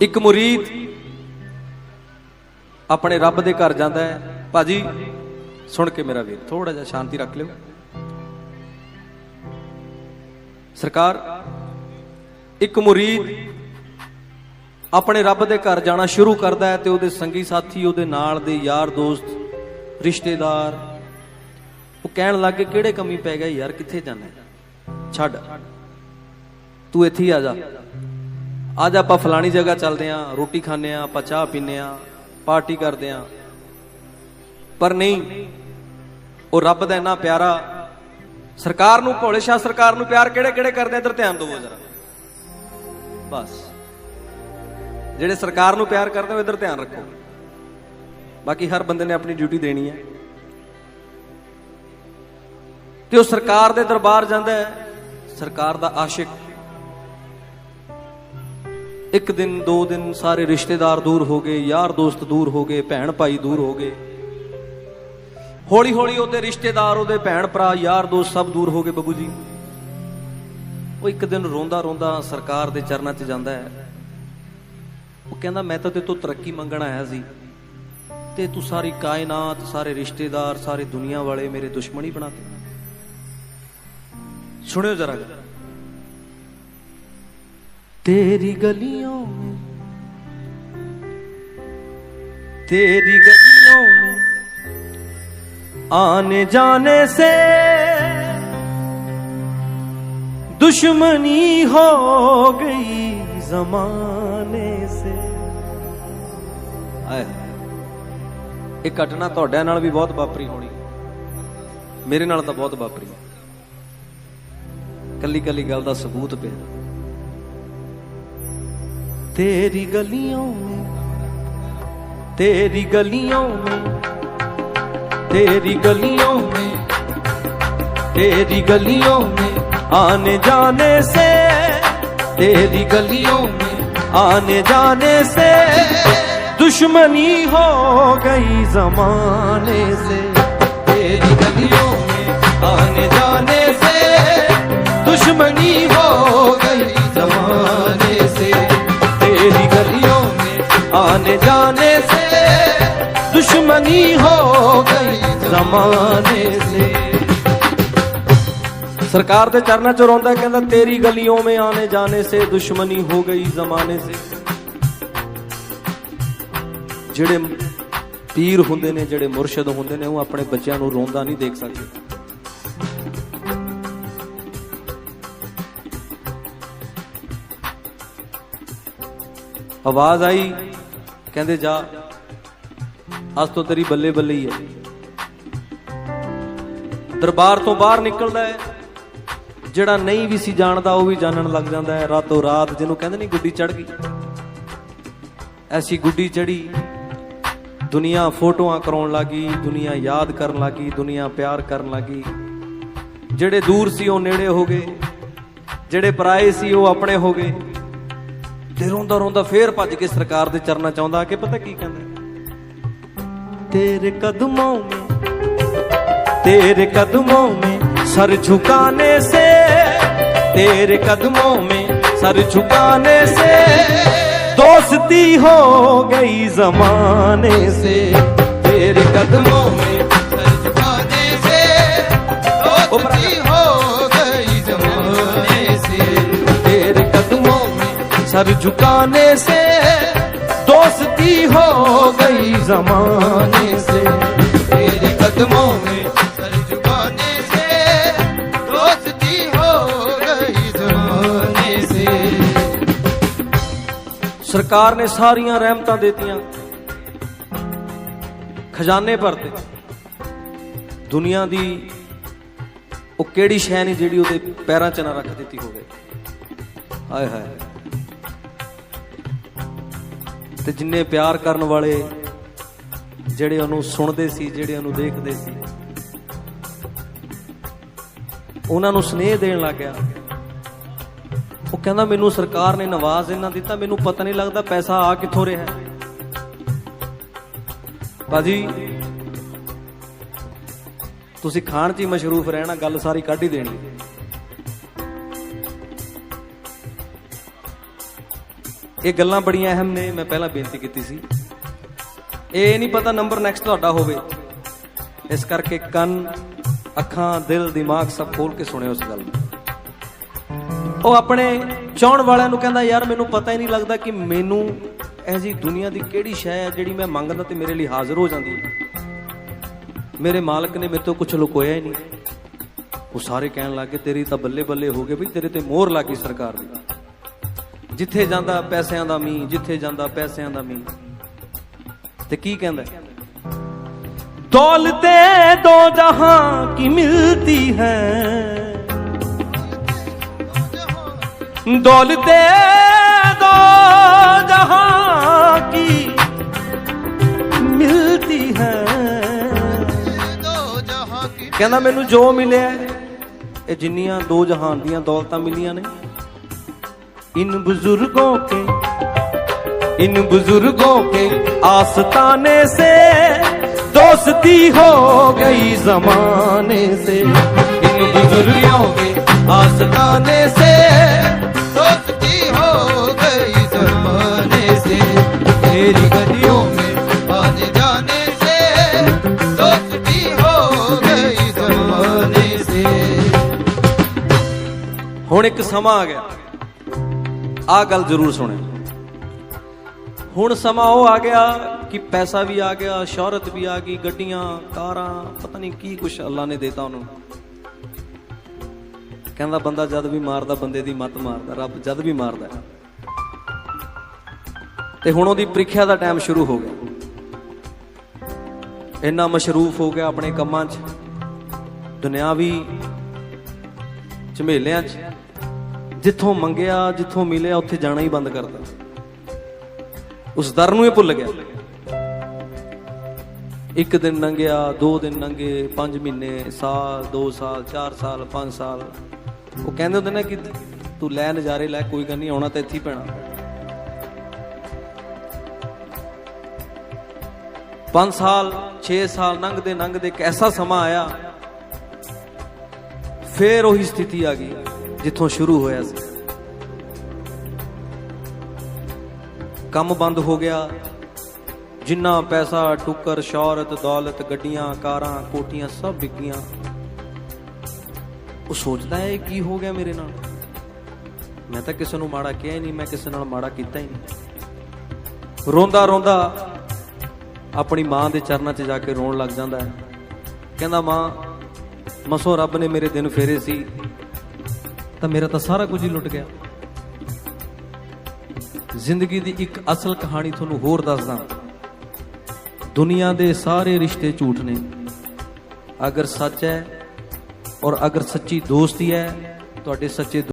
ਇੱਕ ਮੁਰੀਦ ਆਪਣੇ ਰੱਬ ਦੇ ਘਰ ਜਾਂਦਾ ਹੈ। ਭਾਜੀ, ਸੁਣ ਕੇ ਮੇਰਾ ਵੀਰ ਥੋੜਾ ਜਿਹਾ ਸ਼ਾਂਤੀ ਰੱਖ ਲਿਓ। ਸਰਕਾਰ, ਇੱਕ ਮੁਰੀਦ ਆਪਣੇ ਰੱਬ ਦੇ ਘਰ ਜਾਣਾ ਸ਼ੁਰੂ ਕਰਦਾ ਹੈ ਤੇ ਉਹਦੇ ਸੰਗੀ ਸਾਥੀ, ਉਹਦੇ ਨਾਲ ਦੇ ਯਾਰ ਦੋਸਤ, ਰਿਸ਼ਤੇਦਾਰ, ਉਹ ਕਹਿਣ ਲੱਗੇ ਕਿਹੜੇ ਕਮੀ ਪੈ ਗਿਆ ਯਾਰ, ਕਿੱਥੇ ਜਾਣਾ ਛੱਡ। ਤੂੰ ਇੱਥੇ ਹੀ ਆ ਜਾ। ਅੱਜ ਆਪਾਂ ਫਲਾਣੀ ਜਗ੍ਹਾ ਚੱਲਦੇ ਆਂ, ਰੋਟੀ ਖਾਂਦੇ ਆਂ, ਆਪਾਂ ਚਾਹ ਪੀਂਦੇ ਆਂ, ਪਾਰਟੀ ਕਰਦੇ ਆਂ। ਪਰ ਨਹੀਂ, ਉਹ ਰੱਬ ਦਾ ਇੰਨਾ ਪਿਆਰਾ, ਸਰਕਾਰ ਨੂੰ, ਭੋਲੇ ਸ਼ਾਹ ਸਰਕਾਰ ਨੂੰ ਪਿਆਰ ਕਿਹੜੇ ਕਿਹੜੇ ਕਰਦੇ ਆ? ਇੱਧਰ ਧਿਆਨ ਦਿਵੋ ਜਰਾ। ਬਸ। ਜਿਹੜੇ ਸਰਕਾਰ ਨੂੰ ਪਿਆਰ ਕਰਦੇ ਹੋ ਇੱਧਰ ਧਿਆਨ ਰੱਖੋ। ਬਾਕੀ ਹਰ ਬੰਦੇ ਨੇ ਆਪਣੀ ਡਿਊਟੀ ਦੇਣੀ ਹੈ। ਤੇ ਉਹ ਸਰਕਾਰ ਦੇ ਦਰਬਾਰ ਜਾਂਦਾ ਹੈ, ਸਰਕਾਰ ਦਾ ਆਸ਼ਿਕ ਇੱਕ ਦਿਨ, ਦੋ ਦਿਨ ਸਾਰੇ ਰਿਸ਼ਤੇਦਾਰ ਦੂਰ ਹੋ ਗਏ, ਯਾਰ ਦੋਸਤ ਦੂਰ ਹੋ ਗਏ, ਭੈਣ ਭਾਈ ਦੂਰ ਹੋ ਗਏ। ਹੌਲੀ ਹੌਲੀ ਉਹਦੇ ਰਿਸ਼ਤੇਦਾਰ, ਉਹਦੇ ਭੈਣ ਭਰਾ, ਯਾਰ ਦੋਸਤ ਸਭ ਦੂਰ ਹੋ ਗਏ ਬੱਬੂ ਜੀ। ਉਹ ਇੱਕ ਦਿਨ ਰੋਂਦਾ ਰੋਂਦਾ ਸਰਕਾਰ ਦੇ ਚਰਨਾਂ 'ਚ ਜਾਂਦਾ ਹੈ। ਉਹ ਕਹਿੰਦਾ, ਮੈਂ ਤਾਂ ਤੇ ਤੋਂ ਤਰੱਕੀ ਮੰਗਣ ਆਇਆ ਸੀ। ਤੇ ਤੂੰ ਸਾਰੀ ਕਾਇਨਾਤ, ਸਾਰੇ ਰਿਸ਼ਤੇਦਾਰ, ਸਾਰੇ ਦੁਨੀਆ ਵਾਲੇ ਮੇਰੇ ਦੁਸ਼ਮਣ ਹੀ ਬਣਾਤੇ ਸੁਣਿਓ ਜਰਾ तेरी गलियों में तेरी गलियों में आने जाने से दुश्मनी हो गई जमाने से ਆਏ ਇਹ ਘਟਨਾ ਤੁਹਾਡਿਆਂ ਨਾਲ ਵੀ ਬਹੁਤ ਵਾਪਰੀ ਹੋਣੀ ਮੇਰੇ ਨਾਲ ਤਾਂ ਬਹੁਤ ਵਾਪਰੀ ਕੱਲੀ ਕੱਲੀ ਗੱਲ ਦਾ ਸਬੂਤ ਪਿਆ तेरी गलियों में, तेरी गलियों में, तेरी गलियों में, तेरी गलियों में आने जाने से, तेरी गलियों में आने जाने से, दुश्मनी हो गई जमाने से, तेरी गलियों में आने जाने से, दुश्मनी हो गई जमाने आने जाने से दुश्मनी हो गई जमाने से सरकार ਦੇ ਚਰਨਾਂ ਚ ਰੋਂਦਾ ਕਹਿੰਦਾ ਤੇਰੀ ਗਲੀਆਂ में आने जाने से दुश्मनी हो गई जमाने से ਜਿਹੜੇ ਪੀਰ ਹੁੰਦੇ ਨੇ ਜਿਹੜੇ ਮੁਰਸ਼ਿਦ ਹੁੰਦੇ ਨੇ ਉਹ ਆਪਣੇ ਬੱਚਿਆਂ ਨੂੰ ਰੋਂਦਾ ਨਹੀਂ ਦੇਖ ਸਕਦੇ ਆਵਾਜ਼ ਆਈ ਕਹਿੰਦੇ ਜਾ ਅੱਜ ਤੋਂ ਤੇਰੀ ਬੱਲੇ ਬੱਲੇ ਹੀ ਹੈ। ਦਰਬਾਰ ਤੋਂ ਬਾਹਰ ਨਿਕਲਦਾ ਹੈ। ਜਿਹੜਾ ਨਹੀਂ ਵੀ ਸੀ ਜਾਣਦਾ, ਉਹ ਵੀ ਜਾਣਨ ਲੱਗ ਜਾਂਦਾ ਹੈ। ਰਾਤੋਂ ਰਾਤ ਜਿਹਨੂੰ ਕਹਿੰਦੇ ਨਹੀਂ ਗੁੱਡੀ ਚੜ ਗਈ। ਐਸੀ ਗੁੱਡੀ ਚੜੀ ਦੁਨੀਆ ਫੋਟੋਆਂ ਕਰਾਉਣ ਲੱਗੀ, ਦੁਨੀਆ ਯਾਦ ਕਰਨ ਲੱਗੀ, ਦੁਨੀਆ ਪਿਆਰ ਕਰਨ ਲੱਗੀ। ਜਿਹੜੇ ਦੂਰ ਸੀ ਉਹ ਨੇੜੇ ਹੋ ਗਏ। ਜਿਹੜੇ ਪਰਾਏ ਸੀ ਉਹ ਆਪਣੇ ਹੋ ਗਏ। ਤੇ ਰੋਂਦਾ ਰੋਂਦਾ ਫੇਰ ਭੱਜ ਕੇ ਸਰਕਾਰ ਦੇ ਚਰਨਾਂ ਚ ਆਉਂਦਾ ਕਿ ਪਤਾ ਕੀ ਕਹਿੰਦਾ ਤੇਰੇ ਕਦਮੋਂ में तेरे कदमों में सर झुकाने से तेरे कदमों में सर झुकाने से दोस्ती हो गई जमाने से तेरे कदमों में सर झुकाने से दोस्ती हो गई जमाने से तेरे कदमों में सर झुकाने से दोस्ती हो गई जमाने से ਸਰਕਾਰ ਨੇ ਸਾਰੀਆਂ ਰਹਿਮਤਾਂ ਦੇਤੀਆਂ ਖਜ਼ਾਨੇ ਭਰਤੇ ਦੁਨੀਆ ਦੀ ਉਹ ਕਿਹੜੀ ਸ਼ੈ ਨਹੀਂ ਜਿਹੜੀ ਉਹਦੇ ਪੈਰਾਂ 'ਚ ਨਾ ਰੱਖ ਦਿੱਤੀ ਹੋਵੇ ਹਾਏ ਹਾਏ ਤੇ ਜਿੰਨੇ ਪਿਆਰ ਕਰਨ ਵਾਲੇ ਜਿਹੜੇ ਉਹਨੂੰ ਸੁਣਦੇ ਸੀ, ਜਿਹੜੇ ਉਹਨੂੰ ਦੇਖਦੇ ਸੀ। ਉਹਨਾਂ ਨੂੰ ਸਨੇਹ ਦੇਣ ਲੱਗ ਗਿਆ। ਉਹ ਕਹਿੰਦਾ, ਮੈਨੂੰ ਸਰਕਾਰ ਨੇ ਨਵਾਜ਼ ਇਹਨਾਂ ਦਿੱਤਾ, ਮੈਨੂੰ ਪਤਾ ਨਹੀਂ ਲੱਗਦਾ ਪੈਸਾ ਆ ਕਿੱਥੋਂ ਰਿਹਾ ਹੈ। ਬਾਜੀ ਤੁਸੀਂ ਖਾਣ 'ਚ ਹੀ ਮਸ਼ਰੂਫ ਰਹਿਣਾ, ਗੱਲ ਸਾਰੀ ਕੱਢ ਹੀ ਦੇਣੀ। ਇਹ ਗੱਲਾਂ ਬੜੀਆਂ ਅਹਿਮ ਨੇ, ਮੈਂ ਪਹਿਲਾਂ ਬੇਨਤੀ ਕੀਤੀ ਸੀ। ਇਹ ਨਹੀਂ ਪਤਾ ਨੰਬਰ ਨੈਕਸਟ ਤੁਹਾਡਾ ਹੋਵੇ। ਇਸ ਕਰਕੇ ਕੰਨ, ਅੱਖਾਂ, ਦਿਲ, ਦਿਮਾਗ ਸਭ ਖੋਲ ਕੇ ਸੁਣਿਓ ਉਸ ਗੱਲ ਨੂੰ। ਉਹ ਆਪਣੇ ਚਾਹਣ ਵਾਲਿਆਂ ਨੂੰ ਕਹਿੰਦਾ, ਯਾਰ, ਮੈਨੂੰ ਪਤਾ ਹੀ ਨਹੀਂ ਲੱਗਦਾ ਕਿ ਮੈਨੂੰ ਇਹ ਜੀ ਦੁਨੀਆ ਦੀ ਕਿਹੜੀ ਸ਼ੈ ਹੈ ਜਿਹੜੀ ਮੈਂ ਮੰਗਦਾ ਤੇ ਮੇਰੇ ਲਈ ਹਾਜ਼ਰ ਹੋ ਜਾਂਦੀ ਹੈ। ਮੇਰੇ ਮਾਲਕ ਨੇ ਮੇਰੇ ਤੋਂ ਕੁਝ ਲੁਕੋਇਆ ਹੀ ਨਹੀਂ। ਉਹ ਸਾਰੇ ਕਹਿਣ ਲੱਗੇ ਤੇਰੀ ਤਾਂ ਬੱਲੇ ਬੱਲੇ ਹੋ ਗਏ ਵੀ ਤੇਰੇ ਤੇ ਮੋਹਰ ਲੱਗੀ ਸਰਕਾਰ ਦੀ। ਜਿੱਥੇ ਜਾਂਦਾ ਪੈਸਿਆਂ ਦਾ ਮੀਂਹ ਜਿੱਥੇ ਜਾਂਦਾ ਪੈਸਿਆਂ ਦਾ ਮੀਂਹ ਤੇ ਕੀ ਕਹਿੰਦਾ ਦੌਲਤੇ ਦੋ ਜਹਾਂ ਕੀ ਮਿਲਤੀ ਹੈ दौलते दो जहां की मिलती है ਦੋ ਜਹਾਂ ਕੀ ਕਹਿੰਦਾ ਮੈਨੂੰ ਜੋ ਮਿਲਿਆ ਹੈ, ਇਹ ਜਿੰਨੀਆਂ ਦੋ ਜਹਾਨ ਦੀਆਂ ਦੌਲਤਾਂ ਮਿਲੀਆਂ ਨੇ ਇਨ ਬਜ਼ੁਰਗੋਂ ਕੇ इन बुजुर्गों के आस्ताने से दोस्ती हो गई जमाने से इन बुजुर्गों के आस्ताने से दोस्ती हो गई जमाने से तेरी गलियों में आने जाने से दोस्ती हो गई जमाने से ਹੁਣ ਇੱਕ ਸਮਾਂ ਆ ਗਿਆ ਆਹ ਗੱਲ ਜ਼ਰੂਰ ਸੁਣਿਓ ਹੁਣ ਸਮਾਂ ਉਹ ਆ ਗਿਆ ਕਿ ਪੈਸਾ ਵੀ ਆ ਗਿਆ, ਸ਼ੋਹਰਤ ਵੀ ਆ ਗਈ, ਗੱਡੀਆਂ, ਕਾਰਾਂ, ਪਤਾ ਨਹੀਂ ਕੀ ਕੁਛ ਅੱਲਾ ਨੇ ਦਿੱਤਾ ਉਹਨੂੰ। ਕਹਿੰਦਾ ਬੰਦਾ ਜਦ ਵੀ ਮਾਰਦਾ ਬੰਦੇ ਦੀ ਮੱਤ ਮਾਰਦਾ, ਰੱਬ ਜਦ ਵੀ ਮਾਰਦਾ ਤੇ ਹੁਣ ਉਹਦੀ ਪ੍ਰੀਖਿਆ ਦਾ ਟਾਈਮ ਸ਼ੁਰੂ ਹੋ ਗਿਆ। ਇੰਨਾ ਮਸ਼ਰੂਫ ਹੋ ਗਿਆ ਆਪਣੇ ਕੰਮਾਂ 'ਚ। ਦੁਨਿਆਵੀ ਝਮੇਲਿਆਂ 'ਚ। ਜਿੱਥੋਂ ਮੰਗਿਆ, ਜਿੱਥੋਂ ਮਿਲਿਆ, ਉੱਥੇ ਜਾਣਾ ਹੀ ਬੰਦ ਕਰਦਾ ਉਸ ਦਰ ਨੂੰ ਇਹ ਭੁੱਲ ਗਿਆ। ਇੱਕ ਦਿਨ ਲੰਘਿਆ, ਦੋ ਦਿਨ ਲੰਘੇ 5 ਮਹੀਨੇ, ਸਾਲ 2 ਸਾਲ 4 ਸਾਲ 5 ਸਾਲ। ਉਹ ਕਹਿੰਦੇ ਹੁੰਦੇ ਨੇ ਕਿ ਤੂੰ ਲੈ ਨਜ਼ਾਰੇ ਲੈ, ਕੋਈ ਗੱਲ ਨਹੀਂ, ਆਉਣਾ ਤਾਂ ਇੱਥੇ ਹੀ ਪੈਣਾ। 5 ਸਾਲ 6 ਸਾਲ ਲੰਘਦੇ ਲੰਘਦੇ ਇੱਕ ਐਸਾ ਸਮਾਂ ਆਇਆ। ਫੇਰ ਉਹੀ ਸਥਿਤੀ ਆ ਗਈ। ਜਿੱਥੋਂ ਸ਼ੁਰੂ ਹੋਇਆ ਸੀ। ਕੰਮ ਬੰਦ ਹੋ ਗਿਆ। ਜਿੰਨਾ ਪੈਸਾ ਟੁੱਕਰ ਸ਼ੌਹਰਤ, ਦੌਲਤ, ਗੱਡੀਆਂ, ਕਾਰਾਂ, ਕੋਠੀਆਂ ਸਭ ਵਿਕੀਆਂ। ਉਹ ਸੋਚਦਾ ਹੈ ਕੀ ਹੋ ਗਿਆ ਮੇਰੇ ਨਾਲ? ਮੈਂ ਤਾਂ ਕਿਸੇ ਨੂੰ ਮਾੜਾ ਕਿਹਾ ਹੀ ਨਹੀਂ, ਮੈਂ ਕਿਸੇ ਨਾਲ ਮਾੜਾ ਕੀਤਾ ਹੀ ਨਹੀਂ। ਰੋਂਦਾ ਰੋਂਦਾ ਆਪਣੀ ਮਾਂ ਦੇ ਚਰਨਾਂ 'ਚ ਜਾ ਕੇ ਰੋਣ ਲੱਗ ਜਾਂਦਾ ਹੈ। ਕਹਿੰਦਾ, ਮਾਂ, ਮਸੋ ਰੱਬ ਨੇ ਮੇਰੇ ਦਿਨ ਫੇਰੇ ਸੀ। ਤਾਂ ਮੇਰਾ ਤਾਂ ਸਾਰਾ ਕੁਝ ਹੀ ਲੁੱਟ ਗਿਆ। ਜ਼ਿੰਦਗੀ ਦੀ ਇੱਕ ਅਸਲ ਕਹਾਣੀ ਤੁਹਾਨੂੰ ਹੋਰ ਦੱਸਦਾ। ਦੁਨੀਆ ਦੇ ਸਾਰੇ ਰਿਸ਼ਤੇ ਝੂਠ ਨੇ। ਅਗਰ ਸੱਚ ਹੈ ਔਰ ਅਗਰ ਸੱਚੀ ਦੋਸਤੀ ਹੈ, ਤੁਹਾਡੇ ਸੱਚੇ